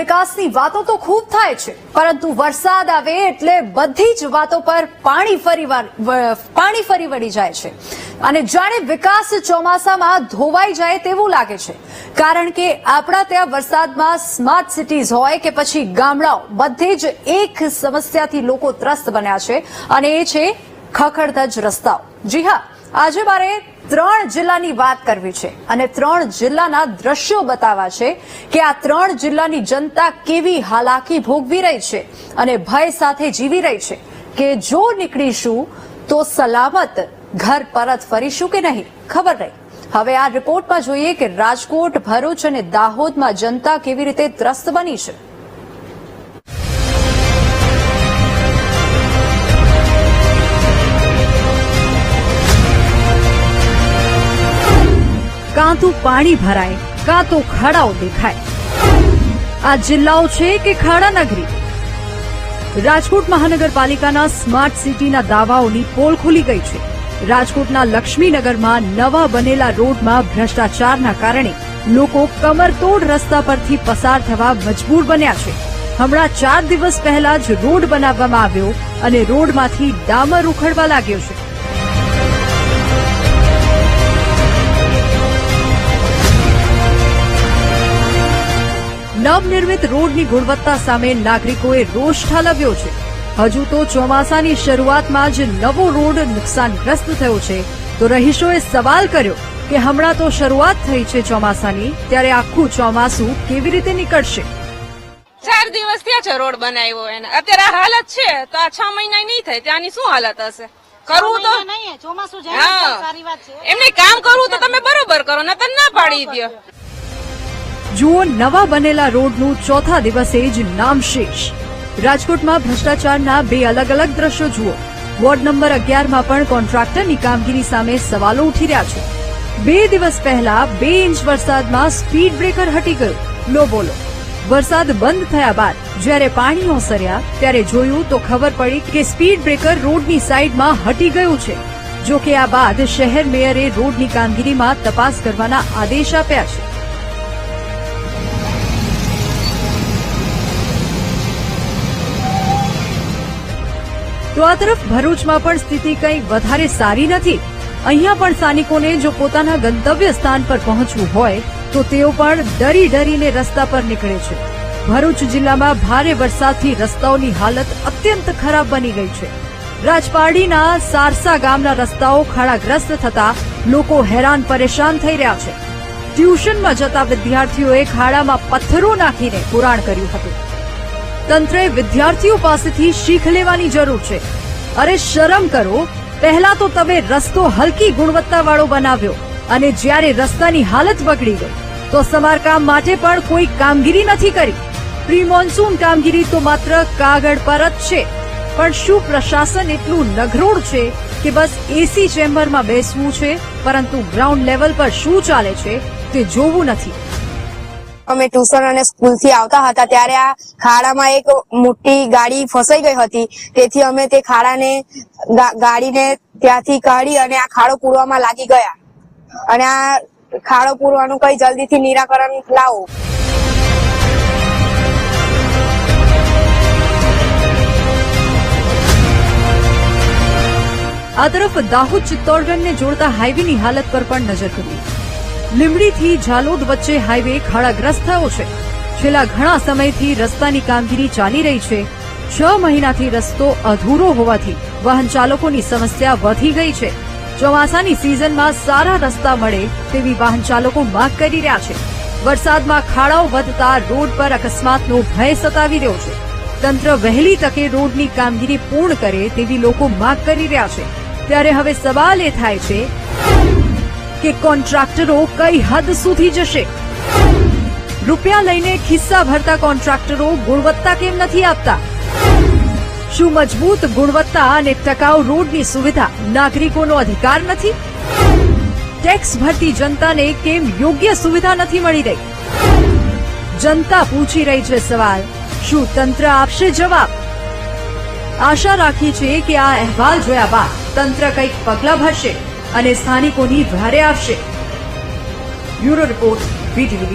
વિકાસની વાતો તો ખૂબ થાય છે, પરંતુ વરસાદ આવે એટલે બધી જ વાતો પર પાણી ફરી પાણી ફરી વળી જાય છે. અને જાણે વિકાસ ચોમાસામાં ધોવાઈ જાય તેવું લાગે છે. કારણ કે આપણા ત્યાં વરસાદમાં સ્માર્ટ સિટીઝ હોય કે પછી ગામડાઓ, બધે જ એક સમસ્યાથી લોકો ત્રસ્ત બન્યા છે, અને એ છે ખખડધજ રસ્તાઓ. જી હા આજે મારે ત્રણ જિલ્લાની વાત કરવી છે અને ત્રણ જિલ્લાના દ્રશ્યો બતાવવા છે કે આ ત્રણ જિલ્લાની જનતા કેવી હાલાકી ભોગવી રહી છે અને ભય સાથે જીવી રહી છે કે જો નીકળીશું તો સલામત ઘર પરત ફરીશું કે નહીં? ખબર નહીં. હવે આ રિપોર્ટમાં જોઈએ કે રાજકોટ, ભરૂચ અને દાહોદમાં જનતા કેવી રીતે ત્રસ્ત બની છે. કાં તો પાણી ભરાય, કાં તો ખાડાઓ દેખાય. આ જિલ્લાઓ છે કે ખાડા નગરી? રાજકોટ મહાનગરપાલિકાના સ્માર્ટ સિટીના દાવાઓની પોલ ખુલી ગઈ છે. રાજકોટના લક્ષ્મીનગરમાં નવા બનેલા રોડમાં ભ્રષ્ટાચારના કારણે લોકો કમરતોડ રસ્તા પરથી પસાર થવા મજબૂર બન્યા છે. હમણાં ચાર દિવસ પહેલા જ રોડ બનાવવામાં આવ્યો અને રોડમાંથી ડામર ઉખડવા લાગ્યો છે. નવનિર્મિત રોડની ગુણવત્તા સામે નાગરિકોએ રોષ ઠાલવ્યો છે. હજુ તો ચોમાસાની શરૂઆતમાં જ નવો રોડ નુકસાનગ્રસ્ત થયો છે. તો રહીશોએ સવાલ કર્યો કે હમણાં તો શરૂઆત થઈ છે ચોમાસાની ત્યારે આખું ચોમાસું કેવી રીતે નીકળશે? ચાર દિવસ થયા છે રોડ બનાવ્યો એને. અત્યારે આ હાલત છે તો આ છ મહિના નહીં થાય ત્યાંની શું હાલત હશે? કરવું તો નહીં ચોમાસું જાય હા. તો સારી વાત છે. એમને કામ કરવું તો તમે બરોબર કરો નતર ના પાડી દ્યો. જુઓ નવા બનેલા રોડનું ચોથા દિવસે જ નામશેષ રાજકોટમાં ભ્રષ્ટાચારના બે અલગ અલગ દ્રશ્યો જુઓ. વોર્ડ નંબર અગિયારમાં પણ કોન્ટ્રાક્ટરની કામગીરી સામે સવાલો ઉઠી રહ્યા છે. બે દિવસ પહેલા બે ઇંચ વરસાદમાં સ્પીડ બ્રેકર હટી ગયું. લો બોલો. વરસાદ બંધ થયા બાદ જ્યારે પાણી ઓસર્યા ત્યારે જોયું તો ખબર પડી કે સ્પીડ બ્રેકર રોડની સાઈડમાં હટી ગયું છે. જો કે આ બાદ શહેર મેયરે રોડની કામગીરીમાં તપાસ કરવાના આદેશ આપ્યા છે. તો આ તરફ ભરૂચમાં પણ સ્થિતિ કંઈ વધારે સારી નથી, અહીંયા પણ સ્થાનિકોને જો પોતાના ગંતવ્ય સ્થાન પર પહોંચવું હોય, તો તેઓ પણ ડરી ડરીને રસ્તા પર નીકળે છે. ભરૂચ જિલ્લામાં ભારે વરસાદથી રસ્તાઓની હાલત અત્યંત ખરાબ બની ગઈ છે. રાજપારડીના સારસા ગામના રસ્તાઓ ખાડાગ્રસ્ત થતા લોકો હેરાન પરેશાન થઈ રહ્યા છે. ટ્યુશનમાં જતા વિદ્યાર્થીઓએ ખાડામાં પથ્થરો નાખીને પુરાણ કર્યું હતું. તંત્રએ વિદ્યાર્થીઓ પાસેથી શીખ લેવાની જરૂર છે. અરે શરમ કરો. પહેલા તો તમે રસ્તો હલકી ગુણવત્તાવાળો બનાવ્યો અને જ્યારે રસ્તાની હાલત બગડી ગઈ, તો સમારકામ માટે પણ કોઈ કામગીરી નથી કરી. પ્રી મોન્સૂન કામગીરી તો માત્ર કાગળ પર જ છે. પણ શું પ્રશાસન એટલું નઘરોળ છે કે બસ એસી ચેમ્બરમાં બેસવું છે, પરંતુ ગ્રાઉન્ડ લેવલ પર શું ચાલે છે તે જોવું નથી. અમે ટ્યુશન અને સ્કૂલથી આવતા હતા ત્યારે આ ખાડામાં એક મોટી ગાડી ફસાઈ ગઈ હતી. તેથી અમે તે ખાડાને ગાડીને ત્યાંથી કાઢી અને આ ખાડો પૂરવામાં લાગી ગયા. અને આ ખાડો પૂરવાનું કઈ જલ્દીથી નિરાકરણ લાવો. આ તરફ દાહોદ ચિત્તોડગઢને જોડતા હાઈવેની હાલત પર પણ નજર કરવી લીંબડીથી ઝાલોદ વચ્ચે હાઈવે ખાડાગ્રસ્ત થયો છે. છેલ્લા ઘણા સમયથી રસ્તાની કામગીરી ચાલી રહી છે. છ મહિનાથી રસ્તો અધૂરો હોવાથી વાહન ચાલકોની સમસ્યા વધી ગઈ છે. ચોમાસાની સિઝનમાં સારા રસ્તા મળે તેવી વાહન ચાલકો માંગ કરી રહ્યા છે. વરસાદમાં ખાડાઓ વધતા રોડ પર અકસ્માતનો ભય સતાવી રહ્યો છે. તંત્ર વહેલી તકે રોડની કામગીરી પૂર્ણ કરે તેવી લોકો માંગ કરી રહ્યા છે. ત્યારે હવે સવાલ એ થાય છે કે કોન્ટ્રાક્ટરો કઈ હદ સુધી જશે? રૂપિયા લઈને ખિસ્સા ભરતા કોન્ટ્રાક્ટરો ગુણવત્તા કેમ નથી આપતા? શું મજબૂત ગુણવત્તા અને ટકાઉ રોડની સુવિધા નાગરિકોનો અધિકાર નથી? ટેક્સ ભરતી જનતાને કેમ યોગ્ય સુવિધા નથી મળી રહી? જનતા પૂછી રહી છે સવાલ. શું તંત્ર આપશે જવાબ? આશા રાખી છે કે આ અહેવાલ જોયા બાદ તંત્ર કંઈક પગલાં ભરશે. અને સ્થાનિકોની ભારે આવશે. Bureau report VTV